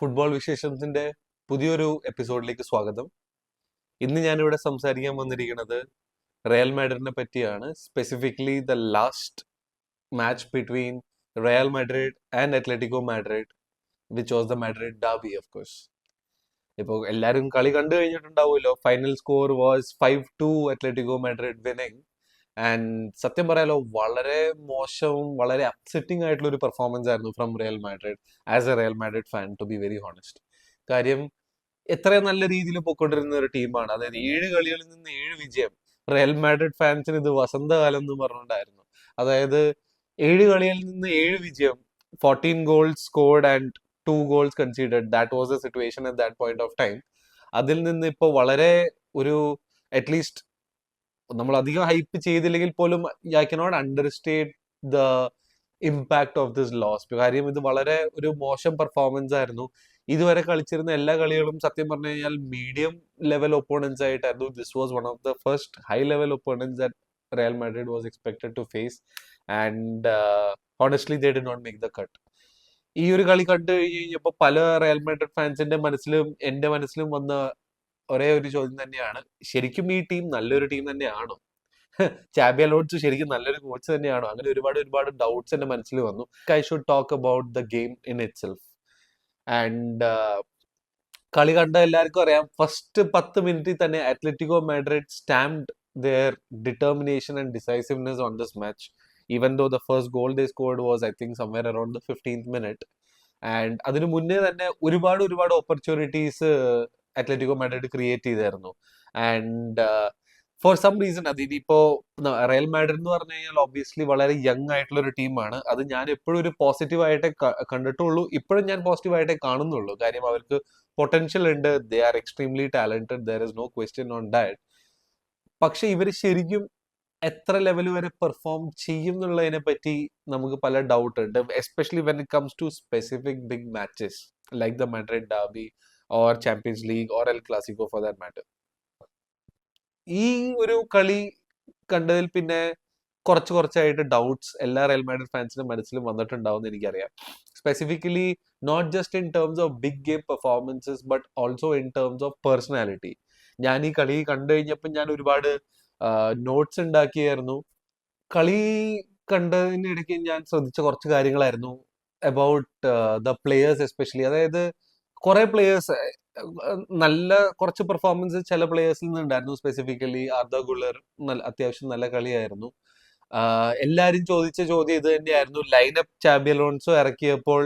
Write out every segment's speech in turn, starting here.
Football വിശേഷത്തിന്റെ പുതിയൊരു എപ്പിസോഡിലേക്ക് സ്വാഗതം. ഇന്ന് ഞാനിവിടെ സംസാരിക്കാൻ വന്നിരിക്കുന്നത് റയൽ മാഡ്രിഡിനെ പറ്റിയാണ്. Specifically the last match between Real Madrid and Atletico Madrid which was the Madrid derby of course ഇപ്പോൾ എല്ലാവരും കളി കണ്ടു കഴിഞ്ഞിട്ടുണ്ടാവുമല്ലോ. Final score was five two Atletico Madrid winning and സത്യം പറയാലോ വളരെ മോശവും വളരെ അപ്സെറ്റിംഗ് ആയിട്ടുള്ള ഒരു പെർഫോമൻസ് ആയിരുന്നു from Real Madrid as a Real Madrid fan to be very honest കാര്യം എത്ര നല്ല രീതിയിൽ പോയിക്കൊണ്ടിരുന്ന ഒരു ടീമാണ് അതായത് ഏഴ് കളികളിൽ നിന്ന് ഏഴ് വിജയം റിയൽ മാഡ്രിഡ് ഫാൻസിന് ഇത് വസന്തകാലം എന്ന് പറഞ്ഞിട്ടുണ്ടായിരുന്നു അതായത് ഏഴ് കളികളിൽ നിന്ന് ഏഴ് വിജയം fourteen goals scored and two goals conceded that was a situation at that point of time അതിൽ നിന്ന് ഇപ്പോൾ വളരെ ഒരു അറ്റ്ലീസ്റ്റ് നമ്മൾ അധികം ഹൈപ്പ് ചെയ്തില്ലെങ്കിൽ പോലും I cannot understate the impact of this loss കാര്യം ഇത് വളരെ ഒരു മോശം പെർഫോമൻസ് ആയിരുന്നു. ഇതുവരെ കളിച്ചിരുന്ന എല്ലാ കളികളും സത്യം പറഞ്ഞു കഴിഞ്ഞാൽ മീഡിയം ലെവൽ ഒപ്പോണൻസ് ആയിട്ടായിരുന്നു. This was one of the first high level opponents Real Madrid was expected to face and honestly they did not make the cut ഈ ഒരു കളി കണ്ടു കഴിഞ്ഞ് കഴിഞ്ഞപ്പോൾ പല റയൽ മാഡ്രിഡ് ഫാൻസിന്റെ മനസ്സിലും എന്റെ മനസ്സിലും വന്ന ഒരേ ഒരു ചോദ്യം തന്നെയാണ്. ശരിക്കും ഈ ടീം നല്ലൊരു ടീം തന്നെയാണോ? ചാമ്പ്യൻ ലോഡ്സ് ശരിക്കും നല്ലൊരു കോച്ച് തന്നെയാണോ? അങ്ങനെ ഒരുപാട് ഒരുപാട് ഡൗട്ട്സ് എന്റെ മനസ്സിൽ വന്നു. I should talk about the game in itself and കളി കണ്ട എല്ലാവർക്കും അറിയാം. ഫസ്റ്റ് പത്ത് മിനിറ്റിൽ തന്നെ Atletico Madrid stamped their determination and decisiveness on this match even though the first goal they scored was I think somewhere around the fifteenth minute and അതിനു മുന്നേ തന്നെ ഒരുപാട് ഒരുപാട് ഓപ്പർച്യൂണിറ്റീസ് അത്ലറ്റിക്കോ മാഡ്രിഡ് ക്രിയേറ്റ് ചെയ്തായിരുന്നു. And for some reason അത് ഇനിയിപ്പോ Real Madrid എന്ന് പറഞ്ഞു കഴിഞ്ഞാൽ ഒബ്വിയസ്ലി വളരെ യങ് ആയിട്ടുള്ള ഒരു ടീമാണ് അത് ഞാൻ എപ്പോഴും ഒരു പോസിറ്റീവ് ആയിട്ടേ കണ്ടിട്ടുള്ളൂ. ഇപ്പോഴും ഞാൻ പോസിറ്റീവ് ആയിട്ടേ കാണുന്നുള്ളൂ. കാര്യം അവർക്ക് പൊട്ടൻഷ്യൽ ഉണ്ട്. They are extremely talented there is no question on that പക്ഷെ ഇവർ ശരിക്കും എത്ര ലെവൽ വരെ പെർഫോം ചെയ്യും എന്നുള്ളതിനെ പറ്റി നമുക്ക് പല ഡൗട്ട് ഉണ്ട്. Especially when it comes to specific big matches like the Madrid derby or Champions League or El Clasico for that matter ഈ ഒരു കളി കണ്ടതിൽ പിന്നെ കുറച്ച് കുറച്ചായിട്ട് ഡൗട്ട്സ് എല്ലാ റയൽ മാഡ്രിഡ് ഫാൻസിന്റെ മനസ്സിലും വന്നിട്ടുണ്ടാവും എന്ന് എനിക്കറിയാം. Specifically not just in terms of big game performances but also in terms of personality ഞാൻ ഈ കളി കണ്ടു കഴിഞ്ഞപ്പോൾ ഞാൻ ഒരുപാട് നോട്ട്സ് ഉണ്ടാക്കിയായിരുന്നു. കളി കണ്ടതിനിടയ്ക്ക് ഞാൻ ശ്രദ്ധിച്ച കുറച്ച് കാര്യങ്ങളായിരുന്നു അബൌട്ട് ദ പ്ലേയേഴ്സ് എസ്പെഷ്യലി അതായത് കുറെ പ്ലേയേഴ്സ് നല്ല കുറച്ച് പെർഫോമൻസ് ചില പ്ലേയേഴ്സിൽ നിന്നുണ്ടായിരുന്നു സ്പെസിഫിക്കലി ആർദ ഗുളർ അത്യാവശ്യം നല്ല കളിയായിരുന്നു. എല്ലാരും ചോദിച്ച ചോദ്യം ഇത് തന്നെയായിരുന്നു. ലൈനപ്പ് ചാമ്പ്യൻ റോൺസോ ഇറക്കിയപ്പോൾ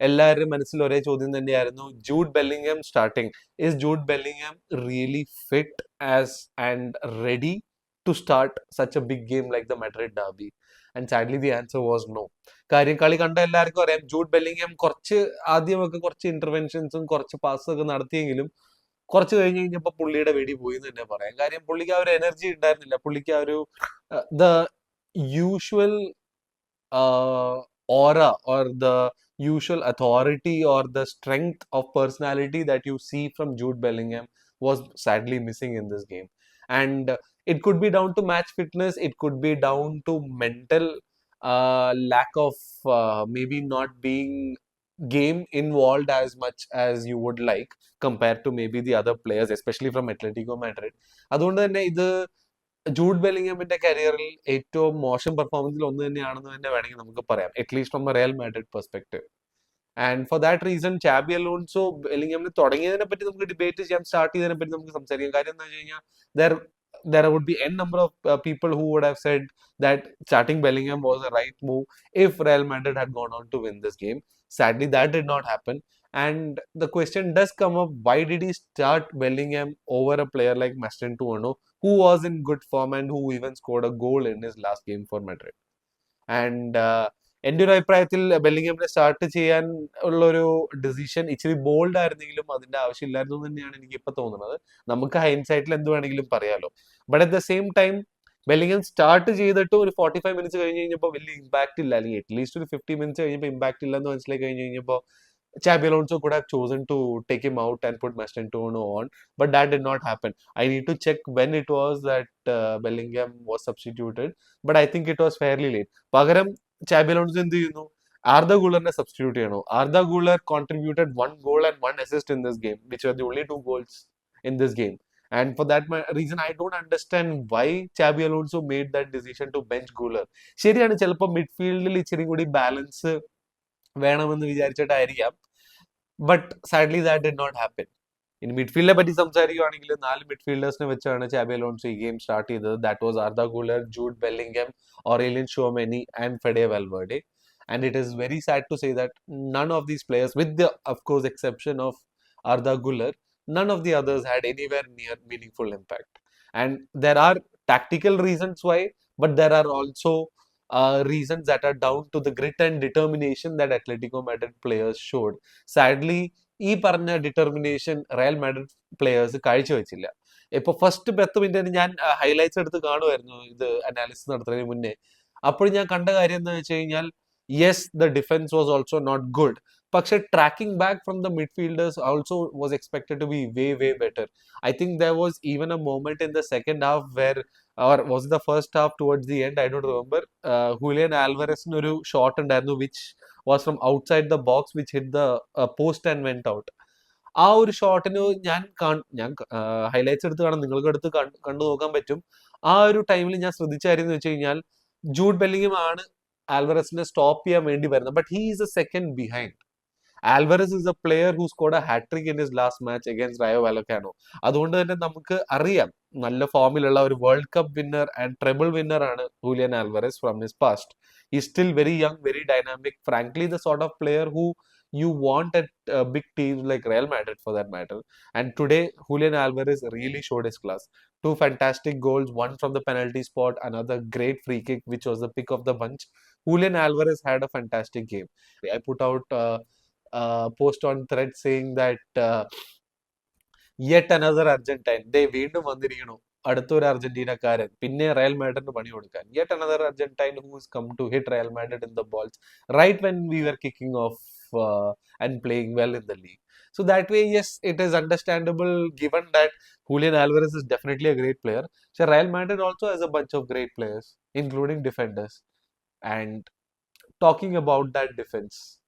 എല്ലാവരുടെയും മനസ്സിൽ ഒരേ ചോദ്യം തന്നെയായിരുന്നു. Jude Bellingham starting is Jude Bellingham really fit as and ready to start such a big game like the Madrid derby and sadly the answer was no കാര്യം കളി കണ്ട എല്ലാവർക്കും അറിയാം. ജൂഡ് ബെല്ലിംഗ്ഹാം കുറച്ച് ആദ്യമൊക്കെ കുറച്ച് ഇന്റർവെൻഷൻസും കുറച്ച് പാസ്സൊക്കെ നടത്തിയെങ്കിലും കുറച്ച് കഴിഞ്ഞ് കഴിഞ്ഞപ്പോൾ പുള്ളിയുടെ വെടി പോയി എന്ന് തന്നെ പറയാം. കാര്യം പുള്ളിക്ക് ആ ഒരു എനർജി ഉണ്ടായിരുന്നില്ല. പുള്ളിക്ക് ആ ഒരു the usual aura or the usual authority or the strength of personality that you see from Jude Bellingham was sadly missing in this game uh, it could be down to match fitness, it could be down to mental uh, lack of uh, maybe not being game involved as much as you would like compared to maybe the other players, especially from Atletico Madrid. അതുകൊണ്ട് തന്നെ ഇത് Jude ബെല്ലിംഗമിന്റെ കരിയറിൽ ഏറ്റവും മോശം പെർഫോമൻസിൽ ഒന്ന് തന്നെയാണെന്ന് തന്നെ വേണമെങ്കിൽ നമുക്ക് പറയാം at least from Real Madrid perspective and for that reason Xabi Alonso ബെല്ലിംഗമിന് തുടങ്ങിയതിനെ പറ്റി നമുക്ക് ഡിബേറ്റ് ചെയ്യാം സ്റ്റാർട്ട് ചെയ്തതിനെ പറ്റി നമുക്ക് സംസാരിക്കാം കാര്യം എന്താ വെച്ച് കഴിഞ്ഞാൽ there there would be n number of uh, people who would have said that starting Bellingham was the right move if Real Madrid had gone on to win this game. Sadly, that did not happen. And the question does come up why did he start Bellingham over a player like Maston Tuono, who was in good form and who even scored a goal in his last game for Madrid? And uh, എന്റെ ഒരു അഭിപ്രായത്തിൽ ബെല്ലിംഗമിനെ start ചെയ്യാൻ ഉള്ള ഒരു decision ഇച്ചിരി bold ആയിരുന്നെങ്കിലും അതിന്റെ ആവശ്യമില്ലായിരുന്നു തന്നെയാണ് എനിക്ക് ഇപ്പൊ തോന്നുന്നത് നമുക്ക് ഹൈൻസൈറ്റിൽ എന്ത് വേണമെങ്കിലും പറയാലോ but at the same time Bellingham start ചെയ്തിട്ട് ഒരു ഫോർട്ടി ഫൈവ് മിനിറ്റ്സ് കഴിഞ്ഞ് കഴിഞ്ഞപ്പോൾ വലിയ ഇമ്പാക്ട് ഇല്ല അല്ലെങ്കിൽ അറ്റ്ലീസ്റ്റ് ഒരു ഫിഫ്റ്റി മിനിറ്റ്സ് കഴിഞ്ഞപ്പോൾ ഇമ്പാക്ട് ഇല്ലെന്ന് മനസ്സിലായി കഴിഞ്ഞ് കഴിഞ്ഞപ്പോൾ Chabi Alonso could have to take take out and and put Maston on but that did not happen. I need to check when it was that uh, Bellingham was substituted, but I think it was fairly late. പകരം Xabi Alonso എന്ത് ചെയ്യുന്നു? Arda ഗൂളറിനെ substitute ചെയ്യണോ. Arda Guler contributed one goal and one assist in this game which are the only two goals in this game and for that reason I do understand why Xabi Alonso made that decision to bench Guler ശരിയാണ് ചിലപ്പോൾ മിഡ്ഫീൽഡിൽ ഇച്ചിരി കൂടി balance വേണമെന്ന് വിചാരിച്ചിട്ടായിരിക്കാം. But sadly that did not happen ഇനി മിഡ്ഫീൽഡിനെ പറ്റി സംസാരിക്കുകയാണെങ്കിൽ നാല് മിഡ്ഫീൽഡേഴ്സിനെ വെച്ചാണ് ചാബി അലോൺസോ ഈ ഗെയിം സ്റ്റാർട്ട് ചെയ്തത് that was Arda Guler Jude Bellingham Aurelien Tchouameni and Fede Valverde and it is very sad to say that none of these players, with the of course exception of Arda Guller, none of the others had anywhere near meaningful impact. And there are tactical reasons why, but there are also uh, reasons that are down to the grit and determination that Atletico Madrid players showed. Sadly, ഈ പറഞ്ഞ determination Real Madrid players കാഴ്ചവെച്ചില്ല ഇപ്പൊ first പത്ത് minute ഞാൻ highlights എടുത്ത് കാണുമായിരുന്നു ഇത് analysis നടത്തുന്നതിന് മുന്നേ. അപ്പോൾ ഞാൻ കണ്ട കാര്യം എന്താ വെച്ച് കഴിഞ്ഞാൽ yes the defence was also not good പക്ഷെ tracking back from the midfielders also was expected to be way way better I think there was even a moment in the second half where or was the first half towards the end I don't remember Julian ആൽവറസിന് ഒരു shot ഉണ്ടായിരുന്നു which was from outside the box which hit the post and went out ആ ഒരു ഷോട്ടിന് ഞാൻ ഞാൻ highlights എടുത്ത് കാണാം. നിങ്ങൾക്ക് എടുത്ത് കണ്ടു നോക്കാൻ പറ്റും. ആ ഒരു ടൈമിൽ ഞാൻ ശ്രദ്ധിച്ചായിരുന്നു വെച്ച് കഴിഞ്ഞാൽ ജൂഡ് ബെല്ലിങ്ങും ആണ് ആൽവറസിനെ സ്റ്റോപ്പ് ചെയ്യാൻ വേണ്ടി വരുന്നത്. But he is a second behind Alvarez is a player who scored a hat trick in his last match against Rayo Vallecano അതുകൊണ്ട് തന്നെ നമുക്ക് അറിയാം നല്ല ഫോമിലുള്ള ഒരു World Cup winner and treble winner ആണ് Julian Alvarez from his past he still very young very dynamic frankly the sort of player who you want at uh, big teams like Real Madrid for that matter. And today, Julian Alvarez really showed his class. Two fantastic goals, one from the penalty spot, another great free kick, which was the pick of the bunch. Julian Alvarez had a fantastic game. I put out uh, a post on thread saying that uh, yet another Argentine. They വീണ്ടും വന്നിരിക്കണു അടുത്തൊരു അർജന്റീനക്കാരൻ പിന്നെ Real മാഡ്രിഡിന് പണി കൊടുക്കാൻ yet another Argentine who's come to hit Real Madrid in the balls right when we were kicking off uh, and playing well in the league. So that way, yes, it is understandable given that Julian Alvarez is definitely a great player. So Real Madrid also has a bunch of great players, including defenders. And talking about that defense,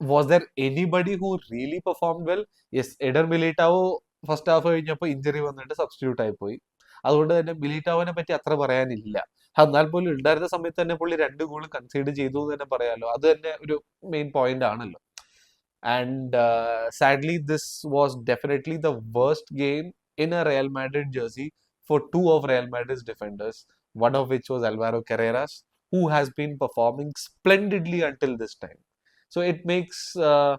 was there anybody who really perform well yes Eder Militao first half കഴിഞ്ഞപ്പോൾ injury വന്നിട്ട് substitute ആയി പോയി. അതുകൊണ്ട് തന്നെ മിലിറ്റാവിനെ പറ്റി അത്ര പറയാനില്ല. എന്നാൽ പോലും ഉണ്ടായിരുന്ന സമയത്ത് തന്നെ പുള്ളി രണ്ട് ഗോൾ കൺസീഡ് ചെയ്തു എന്ന് തന്നെ പറയാമല്ലോ അത് തന്നെ ഒരു മെയിൻ പോയിന്റ് ആണല്ലോ. And sadly this was definitely the worst game in a Real Madrid jersey for two of Real Madrid defenders one of which was Alvaro Carreras who has been performing splendidly until this time. So it makes, uh,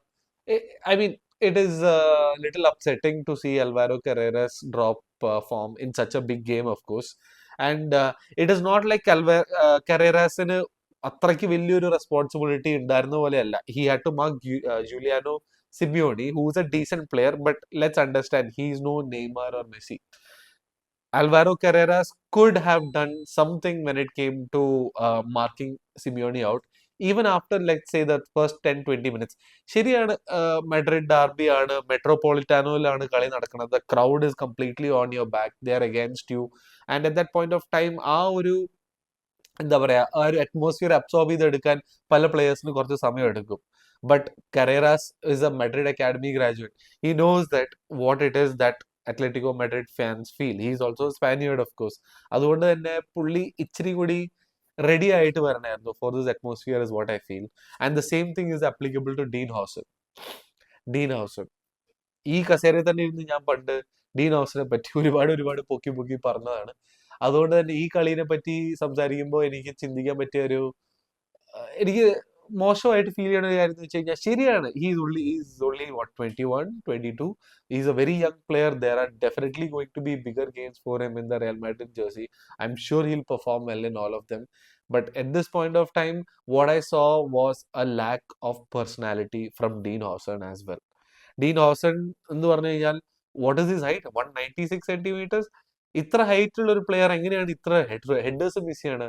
I mean, it is a little upsetting to see Alvaro Carreras drop uh, form in such a big game, of course. And uh, it is not like Alvar uh, Carrerasന് അത്രയ്ക്ക് വലിയൊരു responsibility ഉണ്ടായിരുന്ന പോലെയല്ല he had to mark Giuliano Simeone who's a decent player but let's understand he is no Neymar or Messi Alvaro Carreras could have done something when it came to uh, marking Simeone out. Even after let say the first ten twenty minutes ശരിയാണ് Madrid derby ആണ് മെട്രോപൊളിറ്റാനോയിലാണ് കളി നടക്കുന്നത്. The crowd is completely on your back they are against you and at that point of time ആ ഒരു എന്താ പറയാ ആ ഒരു അറ്റ്മോസ്ഫിയർ അബ്സോർബ് ചെയ്തെടുക്കാൻ പല പ്ലേയേഴ്സിന് കുറച്ച് സമയം എടുക്കും. But Carreras is a Madrid academy graduate he knows that what it is that Atletico Madrid fans feel he's also Spaniard of course അതുകൊണ്ട് തന്നെ പുള്ളി ഇച്ചിരി കൂടി റെഡി ആയിട്ട് വരണമായിരുന്നു for this atmosphere is what I feel and the same thing is applicable to Dean Huijsen Dean Huijsen ഈ കസേരയിൽ തന്നെ ഇരുന്ന് ഞാൻ പണ്ട് ഡീൻ ഹൗസിനെ പറ്റി ഒരുപാട് ഒരുപാട് പൊക്കി പൊക്കി പറഞ്ഞതാണ്. അതുകൊണ്ട് തന്നെ ഈ കളീനെ പറ്റി സംസാരിക്കുമ്പോൾ എനിക്ക് ചിന്തിക്കാൻ പറ്റിയ ഒരു എനിക്ക് മോശമായിട്ട് ഫീൽ ചെയ്യണ ഒരു കാര്യം എന്ന് വെച്ച് കഴിഞ്ഞാൽ ശരിയാണ്. He's only is only what twenty one twenty two is a very young player there are definitely going to be bigger games for him in the real Madrid jersey I'm sure he'll perform well in all of them but at this point of time what I saw was a lack of personality from Dean Huijsen as well Dean Huijsen എന്ന് പറഞ്ഞു കഴിഞ്ഞാൽ what is his height one ninety six centimetres ഇത്ര height ഉള്ള ഒരു player എങ്ങനെയാണ് ഇത്ര headers miss ചെയ്യാണ്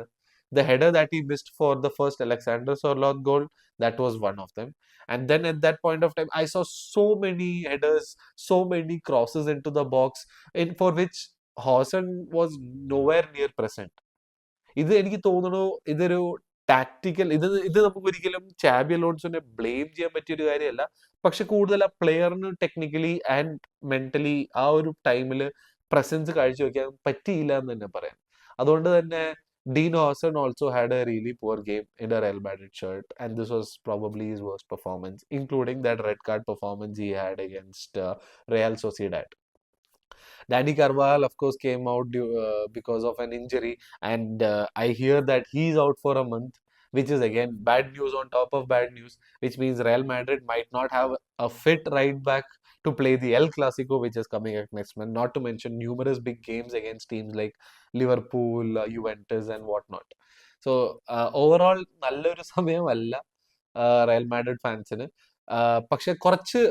the header that he missed for the first Alexander Sorloth goal, that was one of them. And then at that point of time, I saw so many headers, so many crosses into the box, in for which Hawson was nowhere near present. ഇത് എനിക്ക് തോന്നണു ഇതൊരു tactical ഇത് ഇത് നമുക്ക് ഒരിക്കലും Xabi അലോൺസിനെ blame ചെയ്യാൻ പറ്റിയ ഒരു കാര്യമല്ല പക്ഷെ കൂടുതൽ ആ പ്ലെയറിന് ടെക്നിക്കലി ആൻഡ് മെന്റലി ആ ഒരു ടൈമിൽ പ്രസൻസ് കാഴ്ചവെക്കാൻ പറ്റിയില്ല എന്ന് തന്നെ പറയാം അതുകൊണ്ട് തന്നെ Dean Hawson also had a really poor game in a Real Madrid shirt, and this was probably his worst performance, including that red card performance he had against uh, Real Sociedad. Danny Carvajal, of course, came out due, uh, because of an injury, and uh, I hear that he's out for a month, which is again bad news on top of bad news, which means Real Madrid might not have a fit right back to play the El Clasico, which is coming up next month. Not to mention numerous big games against teams like Liverpool, uh, Juventus, and whatnot. So overall നല്ലൊരു സമയമല്ല Real Madrid ഫാൻസിന് പക്ഷെ കുറച്ച്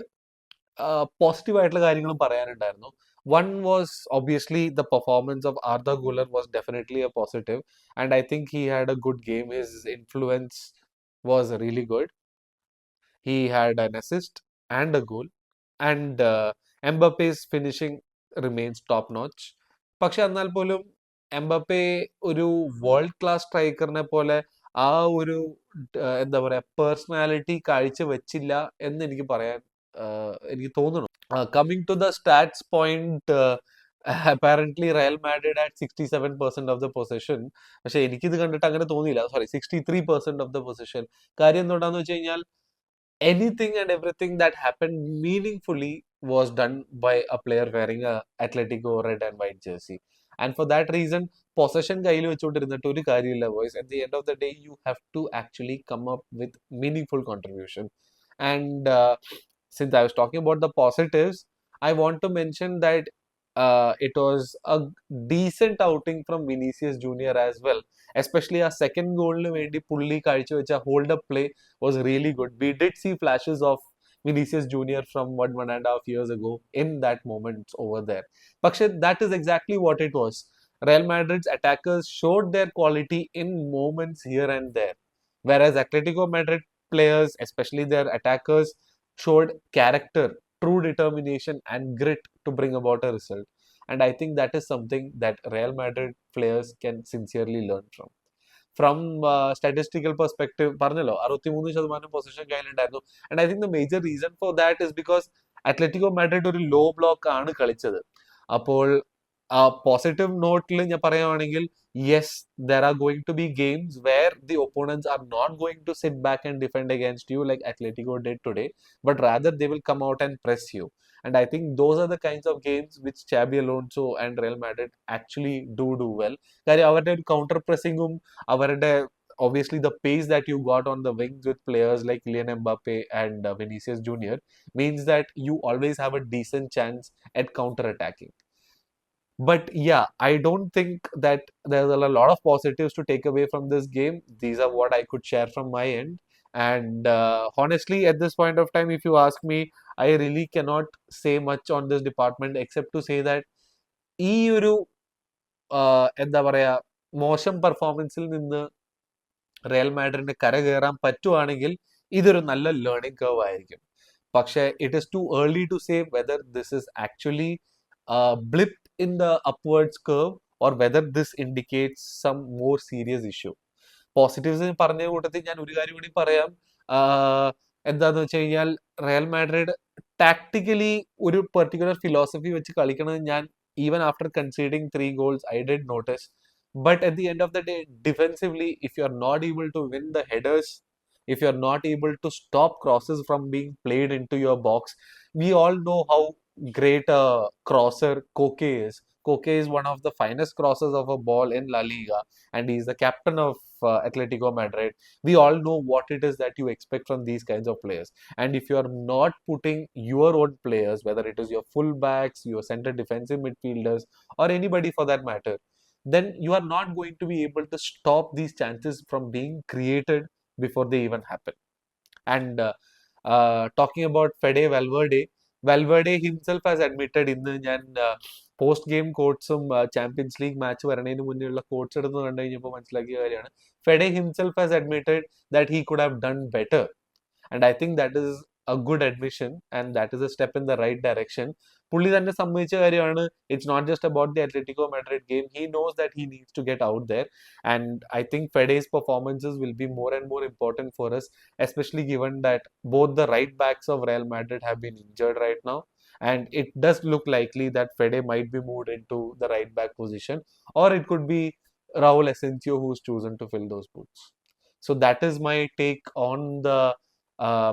positive ആയിട്ടുള്ള കാര്യങ്ങളും പറയാനുണ്ടായിരുന്നു one was obviously the performance of Arda Guler was definitely a positive and I think he had a good game his influence was really good he had an assist and a goal and Mbappe's finishing remains top notch പക്ഷെ എന്നാൽ പോലും Mbappé ഒരു world class സ്ട്രൈക്കറിനെ പോലെ ആ ഒരു എന്താ പറയാ personality കാഴ്ച വെച്ചില്ല എന്ന് എനിക്ക് പറയാൻ എനിക്ക് തോന്നുന്നു. Coming to the stats point apparently Real Madrid at sixty seven percent of the possession പക്ഷെ എനിക്കിത് കണ്ടിട്ട് അങ്ങനെ തോന്നിയില്ല. Sorry sixty three percent of the possession കാര്യം എന്തുകൊണ്ടാന്ന് വെച്ച് കഴിഞ്ഞാൽ anything and everything that happened meaningfully was done by a player wearing a Atletico red and white jersey. And for that reason, possession കയ്യിൽ വെച്ചുകൊണ്ടിരുന്നിട്ട് ഒരു കാര്യമില്ല boys at the end of the day you have to actually come up with meaningful contribution and since I was talking about the positives I want to mention that uh, it was a decent outing from Vinicius Junior as well. Especially our second goal, which a hold up play was really good. We did see flashes of Vinicius Junior from what one and a half years ago in that moment over there. Pakshit, that is exactly what it was. Real Madrid's attackers showed their quality in moments here and there, whereas Atletico Madrid players, especially their attackers, showed character true determination, and grit to bring about a result. And I think that is something that Real Madrid players can sincerely learn from. From statistical perspective പറഞ്ഞല്ലോ അറുപത്തിമൂന്ന് ശതമാനം possession കയ്യിലുണ്ടായിരുന്നു and I think the major reason for that is because Atletico Madrid ഒരു low block ആണ് കളിച്ചത് അപ്പോൾ positive നോട്ടിൽ ഞാൻ പറയുകയാണെങ്കിൽ yes there are going to be games where the opponents are not going to sit back and defend against you like Atletico did today but rather they will come out and press you And I think those are the kinds of games which Xabi Alonso and Real Madrid actually do do well. കാര്യം അവരുടെ ഒരു counter പ്രസിംഗും അവരുടെ obviously the pace that you got on the wings with players like Kylian Mbappe and uh, Vinicius Junior means that you always have a decent chance at counter attacking. But yeah, I don't think that there's a lot of positives to take away from this game. These are what I could share from my end. And uh, honestly, at this point of time, if you ask me, I really cannot say much on this department except to say that ഈ ഒരു എന്താ പറയുക മോശം പെർഫോമൻസിൽ നിന്ന് Real മാഡ്രിഡിന് കരകയറാൻ പറ്റുവാണെങ്കിൽ ഇതൊരു നല്ല ലേണിംഗ് കർവ് ആയിരിക്കും പക്ഷേ it is too early to say whether this is actually blip in the upwards curve or whether this indicates some more serious issue. Positives പറഞ്ഞ കൂട്ടത്തിൽ ഞാൻ ഒരു കാര്യം കൂടി പറയാം എന്താന്ന് വെച്ച് കഴിഞ്ഞാൽ റയൽ മാഡ്രിഡ് ടാക്ടിക്കലി ഒരു പെർട്ടിക്കുലർ ഫിലോസഫി വെച്ച് കളിക്കണത് ഞാൻ even after conceding three goals I did notice but at the end of the day defensively if you are not able to win the headers if you are not able to stop crosses from being played into your box we all know how great a crosser Koke is Koke is one of the finest crossers of a ball in La Liga and he's the captain of uh, Atletico Madrid. We all know what it is that you expect from these kinds of players. And if you are not putting your own players, whether it is your fullbacks, your center defensive midfielders, or anybody for that matter, then you are not going to be able to stop these chances from being created before they even happen. And uh, uh, talking about Fede Valverde, Valverde himself has admitted ഇന്ന് ഞാൻ post game കോട്ട്സും Champions League match വരണതിന് മുന്നേയുള്ള quotes എടുത്ത് കണ്ടു കഴിഞ്ഞപ്പോൾ മനസ്സിലാക്കിയ കാര്യമാണ്. Fede himself has admitted that he could have done better and I think that is a good admission and that is a step in the right direction. പുള്ളി തന്നെ സമ്മതിച്ച കാര്യമാണ് it's not just about the Atletico Madrid game he knows that he needs to get out there and I think Fede's performances will be more and more important for us especially given that both the right backs of Real Madrid have been injured right now and it does look likely that Fede might be moved into the right back position or it could be Raul Asensio who's chosen to fill those boots. So that is my take on the uh,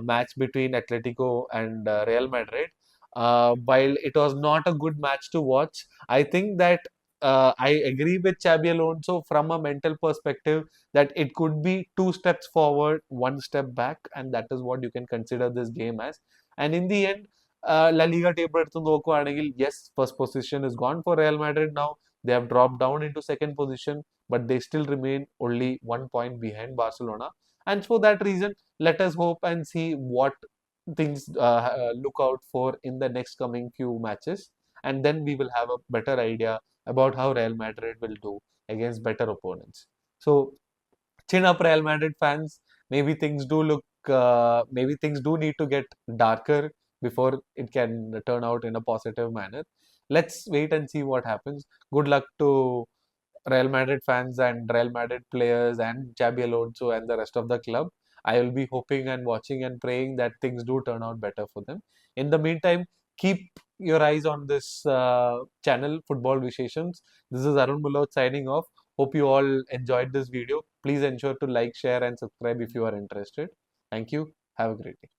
match between Atletico and uh, Real Madrid. Uh, while it was not a good match to watch, I think that uh, I agree with Xabi Alonso from a mental perspective that it could be two steps forward, one step back, and that is what you can consider this game as. And in the end, uh, La Liga table എടുത്ത് നോക്കുവാണെങ്കിൽ yes first position is gone for Real Madrid now they have dropped down into second position, but they still remain only one point behind Barcelona. And for that reason, let us hope and see what things uh, uh, look out for in the next coming few matches. And then we will have a better idea about how Real Madrid will do against better opponents. So, chin up, Real Madrid fans. Maybe things do look, uh, maybe things do need to get darker before it can turn out in a positive manner let's wait and see what happens. Good luck to Real Madrid fans and Real Madrid players and Xabi Alonso and the rest of the club. I will be hoping and watching and praying that things do turn out better for them. In the meantime, keep your eyes on this uh, channel, Football Visheshans. This is Arun Mulot signing off. Hope you all enjoyed this video. Please ensure to like, share, and subscribe if you are interested. Thank you. Have a great day.